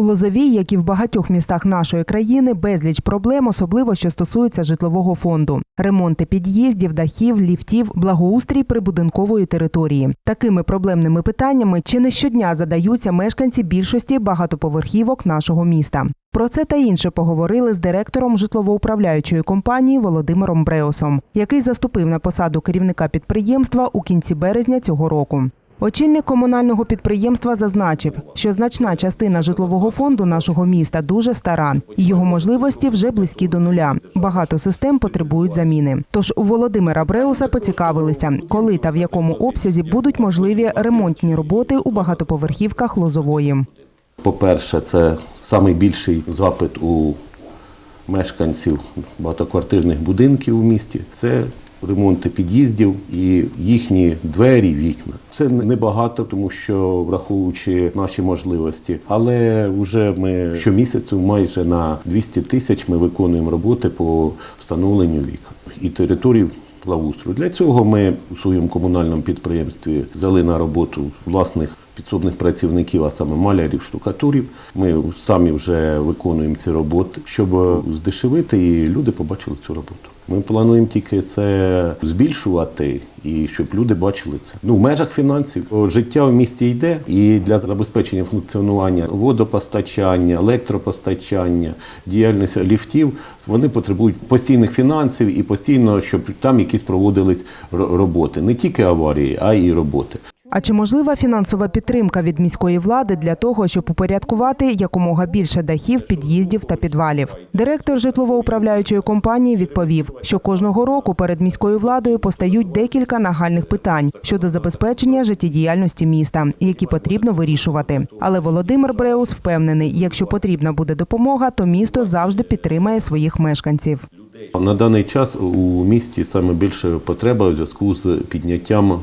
У Лозовій, як і в багатьох містах нашої країни, безліч проблем, особливо що стосується житлового фонду: ремонти під'їздів, дахів, ліфтів, благоустрій прибудинкової території. Такими проблемними питаннями чи не щодня задаються мешканці більшості багатоповерхівок нашого міста. Про це та інше поговорили з директором житлово-управляючої компанії Володимиром Бреосом, який заступив на посаду керівника підприємства у кінці березня цього року. Очільник комунального підприємства зазначив, що значна частина житлового фонду нашого міста дуже стара, і його можливості вже близькі до нуля. Багато систем потребують заміни. Тож у Володимира Бреуса поцікавилися, коли та в якому обсязі будуть можливі ремонтні роботи у багатоповерхівках Лозової. По-перше, це найбільший запит у мешканців багатоквартирних будинків у місті. Це ремонти під'їздів і їхні двері, вікна. Це небагато, тому що враховуючи наші можливості, але вже ми щомісяцю майже на 200 тисяч ми виконуємо роботи по встановленню вікон і територій благоустрою. Для цього ми у своєму комунальному підприємстві взяли на роботу власних підсобних працівників, а саме малярів, штукатурів. Ми самі вже виконуємо ці роботи, щоб здешевити і люди побачили цю роботу. Ми плануємо тільки це збільшувати і щоб люди бачили це. Ну, в межах фінансів життя в місті йде, і для забезпечення функціонування водопостачання, електропостачання, діяльність ліфтів вони потребують постійних фінансів і постійно, щоб там якісь проводились роботи, не тільки аварії, а й роботи. А чи можлива фінансова підтримка від міської влади для того, щоб упорядкувати якомога більше дахів, під'їздів та підвалів? Директор житлово-управляючої компанії відповів, що кожного року перед міською владою постають декілька нагальних питань щодо забезпечення життєдіяльності міста, які потрібно вирішувати. Але Володимир Бреус впевнений, якщо потрібна буде допомога, то місто завжди підтримає своїх мешканців. На даний час у місті саме більше потреба у зв'язку з підняттям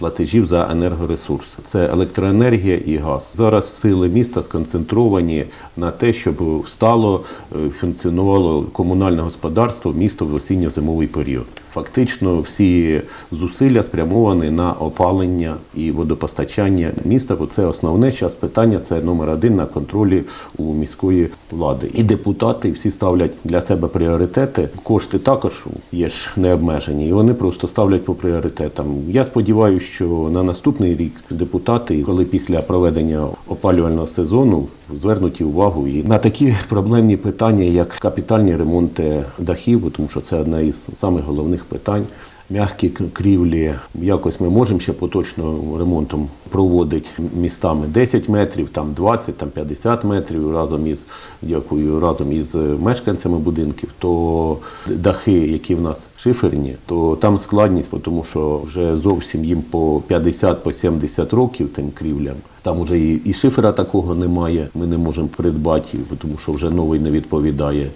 платежів за енергоресурси. Це електроенергія і газ. Зараз сили міста сконцентровані на те, щоб стало е, функціонувало комунальне господарство міста в осінньо-зимовий період. Фактично всі зусилля спрямовані на опалення і водопостачання міста, бо це основне зараз питання. Це номер один на контролі у міської влади. І депутати всі ставлять для себе пріоритети. Кошти також є ж не обмежені, і вони просто ставлять по пріоритетам. Я сподіваюся, що на наступний рік депутати, коли після проведення опалювального сезону, звернуть увагу і на такі проблемні питання, як капітальні ремонти дахів, тому що це одне із самих головних питань. М'які крівлі, якось ми можемо ще поточно ремонтом проводити містами 10 метрів, там 20, там 50 метрів разом із дякую, разом із мешканцями будинків. То дахи, які в нас шиферні, то там складність, тому що вже зовсім їм по 50 по 70 років тим крівлям. Там вже і, і шифера такого немає. Ми не можемо придбати, тому що вже новий не відповідає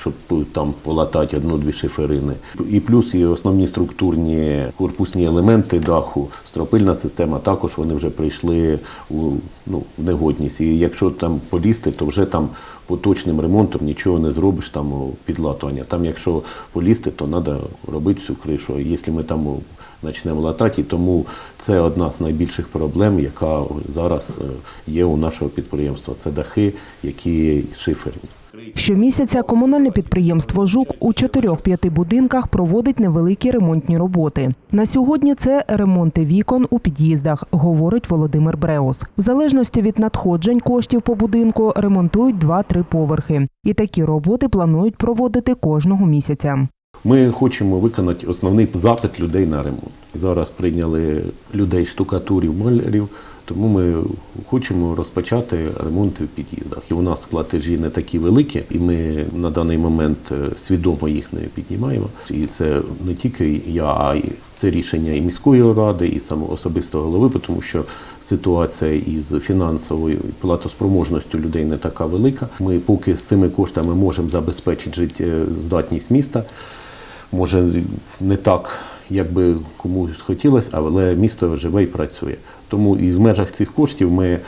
щоб там полатати одну-дві шиферини. І плюс і основні структурні корпусні елементи даху, стропильна система, також вони вже прийшли у ну, в негодність. І якщо там полізти, то вже там поточним ремонтом нічого не зробиш там підлатування. Там, якщо полізти, то треба робити всю кришу. Якщо ми там почнемо латати, тому це одна з найбільших проблем, яка зараз е, є у нашого підприємства. Це дахи, які шиферні. Щомісяця комунальне підприємство Жук у 4-5 будинках проводить невеликі ремонтні роботи. На сьогодні це ремонти вікон у під'їздах, говорить Володимир Бреус. В залежності від надходжень коштів по будинку ремонтують 2-3 поверхи. І такі роботи планують проводити кожного місяця. Ми хочемо виконати основний запит людей на ремонт. Зараз прийняли людей штукатурів, малярів, тому ми хочемо розпочати ремонти в під'їздах. І у нас платежі не такі великі, і ми на даний момент е, свідомо їх не піднімаємо. І це не тільки я, а й це рішення і міської ради, і самого особистого голови, тому що ситуація із фінансовою платоспроможністю людей не така велика. Ми поки з цими коштами можемо забезпечити життєздатність міста. Може, не так, як би комусь хотілося, але місто живе і працює. Тому і в межах цих коштів ми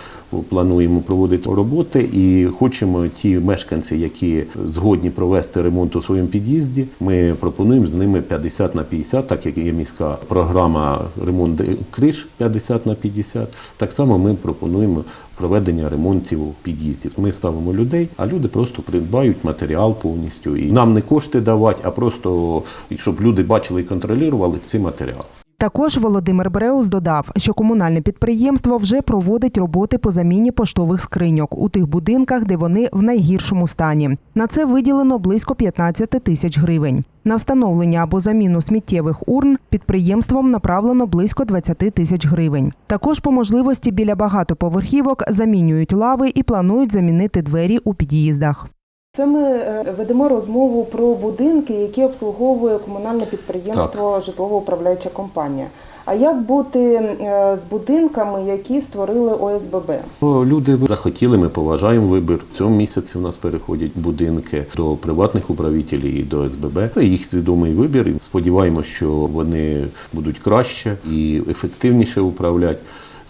плануємо проводити роботи і хочемо ті мешканці, які згодні провести ремонт у своєму під'їзді. Ми пропонуємо з ними 50 на 50, так як є міська програма ремонт криш 50 на 50. Так само ми пропонуємо проведення ремонтів під'їздів. Ми ставимо людей, а люди просто придбають матеріал повністю. І нам не кошти давати, а просто щоб люди бачили і контролювали ці матеріали. Також Володимир Бреус додав, що комунальне підприємство вже проводить роботи по заміні поштових скриньок у тих будинках, де вони в найгіршому стані. На це виділено близько 15 тисяч гривень. На встановлення або заміну сміттєвих урн підприємством направлено близько 20 тисяч гривень. Також по можливості біля багатоповерхівок замінюють лави і планують замінити двері у під'їздах. Це ми е, ведемо розмову про будинки, які обслуговує комунальне підприємство житлово-управляюча компанія. А як бути е, з будинками, які створили ОСББ? Люди захотіли, ми поважаємо вибір. В цьому місяці у нас переходять будинки до приватних управителів і до СББ. Це їх свідомий вибір. Сподіваємося, що вони будуть краще і ефективніше управляти.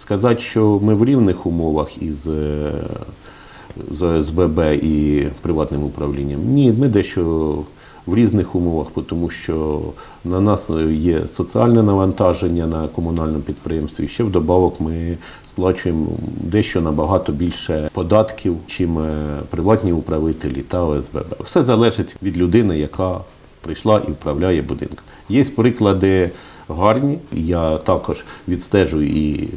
Сказати, що ми в рівних умовах із е, з ОСББ і приватним управлінням. Ні, ми дещо в різних умовах, тому що на нас є соціальне навантаження на комунальному підприємстві. І ще вдобавок ми сплачуємо дещо набагато більше податків, чим е, приватні управителі та ОСББ. Все залежить від людини, яка прийшла і управляє будинком. Є приклади гарні. Я також відстежую і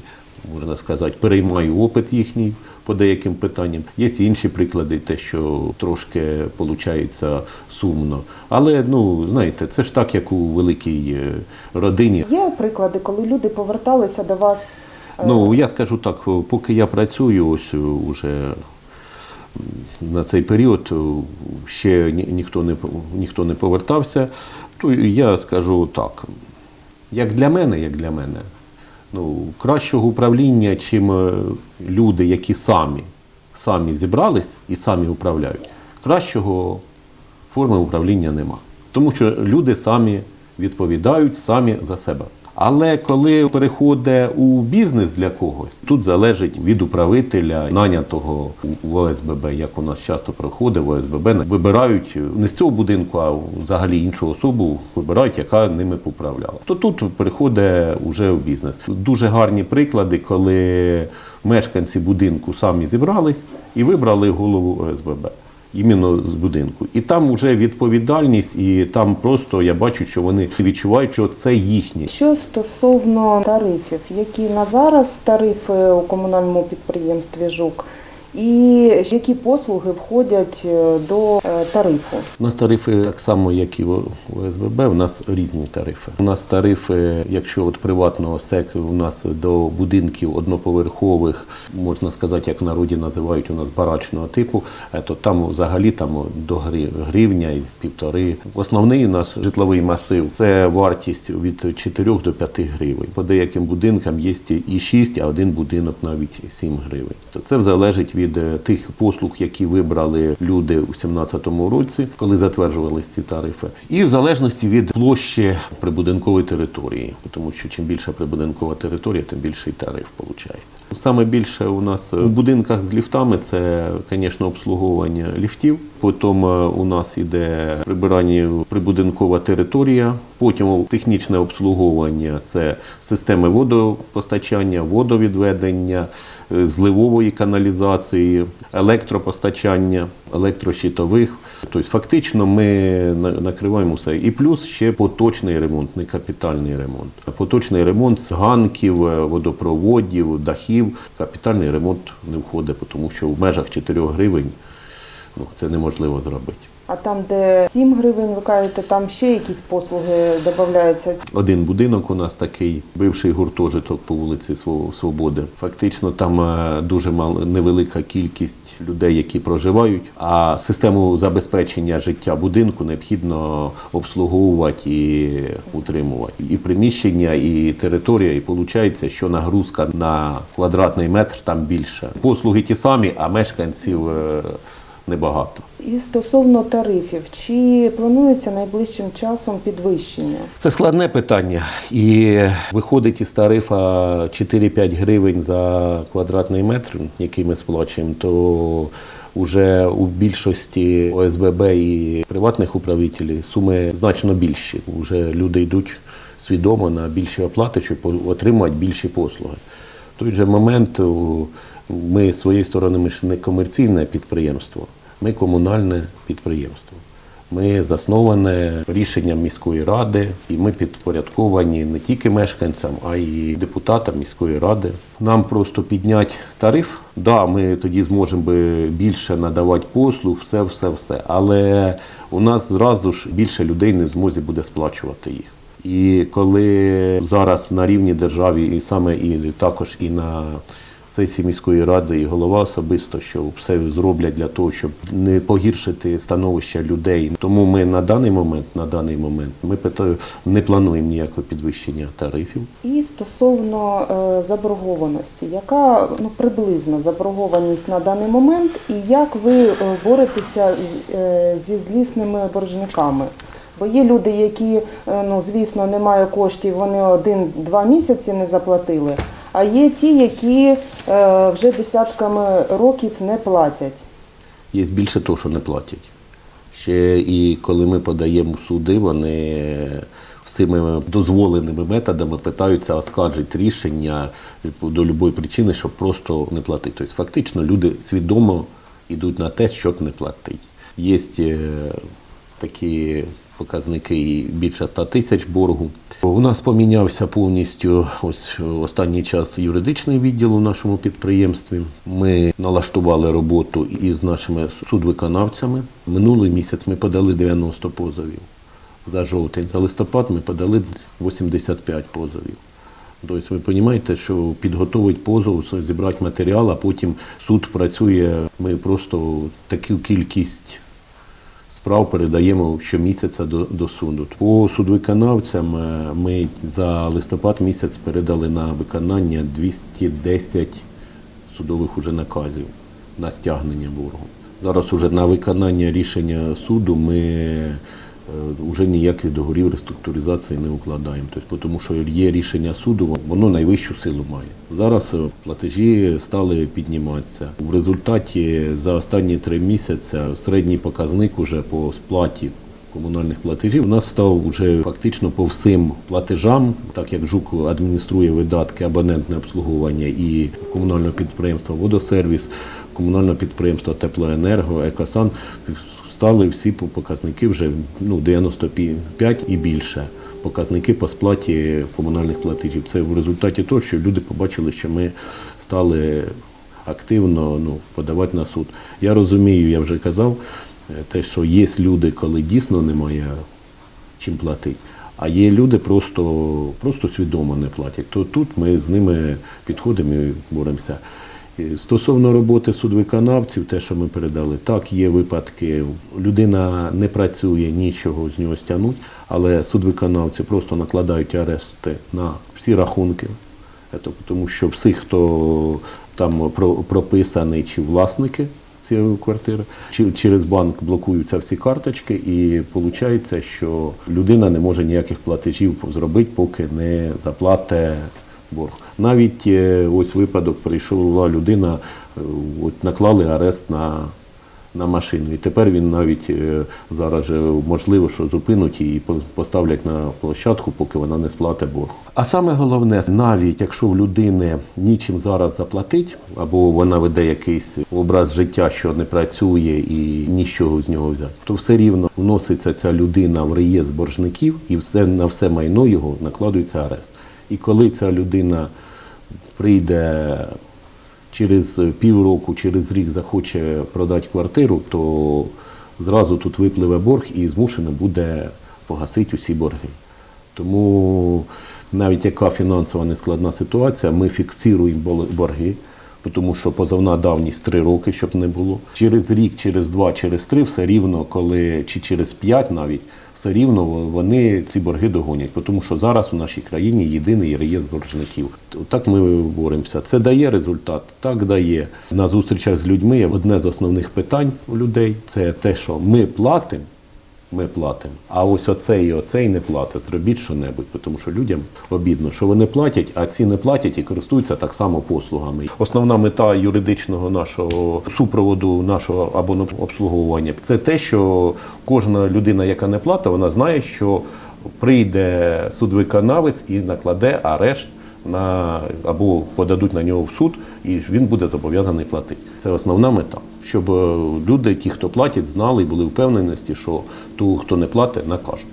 можна сказати, переймаю опит їхній по деяким питанням. Є інші приклади, те, що трошки виходить сумно. Але ну знаєте, це ж так, як у великій е, родині. Є приклади, коли люди поверталися до вас. е, Ну я скажу так, поки я працюю, ось уже на цей період ще ні- ніхто не ніхто не повертався. То я скажу так, як для мене, як для мене, ну кращого управління, чим е, люди, які самі, самі зібрались і самі управляють. Кращого форми управління нема. Тому що люди самі відповідають самі за себе. Але коли переходить у бізнес для когось, тут залежить від управителя, нанятого в ОСББ, як у нас часто проходить в ОСББ, вибирають не з цього будинку, а взагалі іншу особу вибирають, яка ними поправляла. То тут переходить уже в бізнес. Дуже гарні приклади, коли мешканці будинку самі зібрались і вибрали голову ОСББ іменно з будинку. І там вже відповідальність, і там просто я бачу, що вони відчувають, що це їхнє. Що стосовно тарифів, які на зараз тарифи у комунальному підприємстві ЖУК, і які послуги входять е, до е, тарифу? У нас тарифи так само, як і в ОСББ, у нас різні тарифи. У нас тарифи, якщо от приватного сектору, у нас до будинків одноповерхових, можна сказати, як в народі називають у нас барачного типу, е, то там взагалі там до гривня і півтори. Основний у нас житловий масив це вартість від 4 до 5 гривень. По деяким будинкам є і 6, а один будинок навіть 7 гривень. То це залежить від е, тих послуг, які вибрали люди у 2017 році, коли затверджувалися ці тарифи, і в залежності від площі прибудинкової території, тому що чим більша прибудинкова територія, тим більший тариф виходить. Саме більше у нас у будинках з ліфтами це, звісно, обслуговування ліфтів. Потім е, у нас іде прибирання прибудинкова територія. Потім технічне обслуговування це системи водопостачання, водовідведення, е, зливової каналізації, електропостачання, електрощитових. Тобто, фактично, ми накриваємо все. І плюс ще поточний ремонт, не капітальний ремонт. Поточний ремонт з ганків, е, водопроводів, дахів. Капітальний ремонт не входить, тому що в межах 4 гривень ну, це неможливо зробити. А там, де 7 гривень, ви кажете, там ще якісь послуги додаються. Один будинок у нас такий, бивший гуртожиток по вулиці Сво- Свободи. Фактично там е, дуже мал, невелика кількість людей, які проживають, а систему забезпечення життя будинку необхідно обслуговувати і утримувати. І приміщення, і територія, і виходить, що нагрузка на квадратний метр там більше. Послуги ті самі, а мешканців. Небагато. І стосовно тарифів, чи планується найближчим часом підвищення? Це складне питання. І виходить із тарифа 4-5 гривень за квадратний метр, який ми сплачуємо, то вже у більшості ОСББ і приватних управителів суми значно більші. Уже люди йдуть свідомо на більші оплати, щоб отримати більші послуги. В той же момент ми з своєї сторони ми ж не комерційне підприємство, ми комунальне підприємство. Ми засноване рішенням міської ради, і ми підпорядковані не тільки мешканцям, а й депутатам міської ради. Нам просто підняти тариф. Да, ми тоді зможемо би більше надавати послуг, все, все, все. Але у нас зразу ж більше людей не в змозі буде сплачувати їх. І коли зараз на рівні держави, і саме і також і на сесії міської ради, і голова особисто, що все зроблять для того, щоб не погіршити становище людей. Тому ми на даний момент, на даний момент, ми питаю, не плануємо ніякого підвищення тарифів. І стосовно е, заборгованості, яка ну приблизно заборгованість на даний момент, і як ви е, боретеся е, зі злісними боржниками? Бо є люди, які, ну звісно, немає коштів, вони один-два місяці не заплатили. А є ті, які е, вже десятками років не платять. Є більше того, що не платять. Ще і коли ми подаємо суди, вони з цими дозволеними методами питаються оскаржити рішення до будь-якої причини, щоб просто не платити. Тобто фактично люди свідомо йдуть на те, щоб не платити. Є е, такі показники і більше 100 тисяч боргу. У нас помінявся повністю ось останній час юридичний відділ у нашому підприємстві. Ми налаштували роботу із нашими судвиконавцями. Минулий місяць ми подали 90 позовів. За жовтень, за листопад ми подали 85 позовів. Тобто ви розумієте, що підготовить позов, зібрати матеріал, а потім суд працює. Ми просто таку кількість справ передаємо щомісяця до, до суду. По судвиконавцям е, ми за листопад місяць передали на виконання 210 судових уже наказів на стягнення боргу. Зараз уже на виконання рішення суду ми вже ніяких договорів реструктуризації не укладаємо. Тобто, тому що є рішення суду, воно найвищу силу має. Зараз е, платежі стали підніматися. В результаті за останні три місяці середній показник уже по сплаті комунальних платежів у нас став вже фактично по всім платежам, так як ЖУК адмініструє видатки абонентне обслуговування і комунального підприємства Водосервіс, комунального підприємства Теплоенерго, Екосан стали всі по- показники вже ну, 95 і більше. Показники по сплаті комунальних платежів. Це в результаті того, що люди побачили, що ми стали активно ну, подавати на суд. Я розумію, я вже казав, е, те, що є люди, коли дійсно немає чим платити, а є люди просто, просто свідомо не платять. То тут ми з ними підходимо і боремося. Стосовно роботи судвиконавців, те, що ми передали, так, є випадки, людина не працює, нічого з нього стягнуть, але судвиконавці просто накладають арешти на всі рахунки. Це тому що всі, хто там про- прописаний, чи власники цієї квартири, чи через банк блокуються всі карточки, і виходить, що людина не може ніяких платежів зробити, поки не заплате борг. Навіть е, ось випадок прийшла людина, е, от наклали арест на, на машину. І тепер він навіть е, зараз можливо, що зупинуть і поставлять на площадку, поки вона не сплатить борг. А саме головне, навіть якщо в людини нічим зараз заплатить, або вона веде якийсь образ життя, що не працює і нічого з нього взяти, то все рівно вноситься ця людина в реєстр боржників і все на все майно його накладується арест. І коли ця людина прийде через півроку, через рік захоче продати квартиру, то зразу тут випливе борг і змушено буде погасити усі борги. Тому навіть яка фінансова нескладна ситуація, ми фіксуємо борги. тому що позовна давність три роки, щоб не було. Через рік, через два, через три, все рівно, коли чи через п'ять навіть. Все рівно вони ці борги догонять, тому що зараз в нашій країні єдиний реєстр боржників. Так ми боремося. Це дає результат, так дає. На зустрічах з людьми одне з основних питань у людей це те, що ми платимо, ми платимо. А ось оцей і оцей не платить. Зробіть що-небудь, тому що людям обідно, що вони платять, а ці не платять і користуються так само послугами. Основна мета юридичного нашого супроводу, нашого або обслуговування це те, що кожна людина, яка не платить, вона знає, що прийде судвиконавець і накладе арешт на або подадуть на нього в суд, і він буде зобов'язаний платити. Це основна мета, щоб е, люди, ті, хто платять, знали і були впевненості, що ту, хто не платить, накажуть.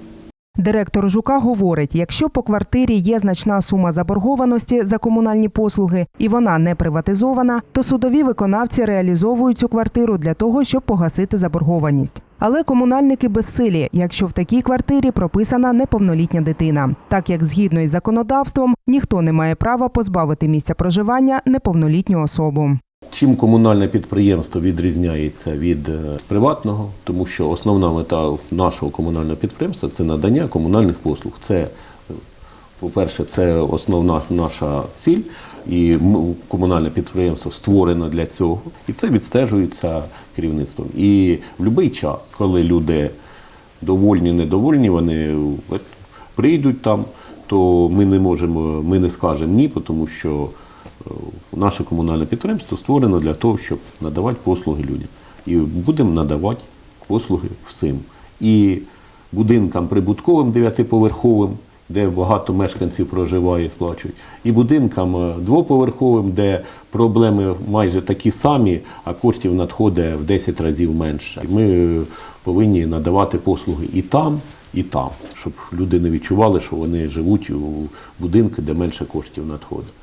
Директор ЖУКа говорить, якщо по квартирі є значна сума заборгованості за комунальні послуги і вона не приватизована, то судові виконавці реалізовують цю квартиру для того, щоб погасити заборгованість. Але комунальники безсилі, якщо в такій квартирі прописана неповнолітня дитина, так як згідно із законодавством ніхто не має права позбавити місця проживання неповнолітню особу. Чим комунальне підприємство відрізняється від е, приватного, тому що основна мета нашого комунального підприємства це надання комунальних послуг. Це, е, по-перше, це основна наша ціль, і комунальне підприємство створено для цього, і це відстежується керівництвом. І в будь-який час, коли люди довольні, недовольні, вони прийдуть там, то ми не можемо, ми не скажемо ні, тому що наше комунальне підприємство створено для того, щоб надавати послуги людям. І будемо надавати послуги всім. І будинкам прибутковим дев'ятиповерховим, де багато мешканців проживає, сплачують, і будинкам е, двоповерховим, де проблеми майже такі самі, а коштів надходить в 10 разів менше. Ми е, повинні надавати послуги і там, і там, щоб люди не відчували, що вони живуть у будинку, де менше коштів надходить.